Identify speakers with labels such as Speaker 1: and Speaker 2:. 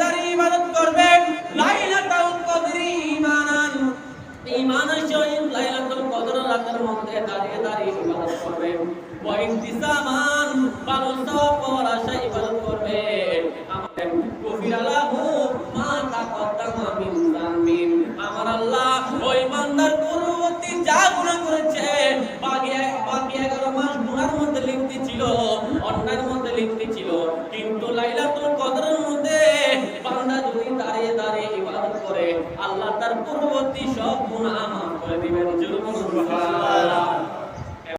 Speaker 1: দাঁড়িয়ে ইবাদত করবে লাইলাতুল কদরি ঈমানান। ঈমানের কদর রাতের মধ্যে দাঁড়িয়ে দাঁড়িয়ে ইবাদত করবে। ওয়া ইনতিসামান ভালো সওয়াব পাওয়ার ইবাদত করবে। আমাদের গফির মা তাকদ্দামা মিন যামবিন আমার আল্লাহ ওই বান্দার পূর্ববর্তী যা গুনাহ করেছে, বাকি বাকি 11 মাস গুনার মধ্যে লিপ্তি ছিল, অন্যায়ের মধ্যে লিপ্তি ছিল। কিন্তু লাইলাতুল কদরের মধ্যে বান্দা যদি দাঁড়িয়ে দাঁড়িয়ে ইবাদত করে, আল্লাহ তার পূর্ববর্তী সব গুনাহ মাফ করে দিবেন। সুবহানাল্লাহ।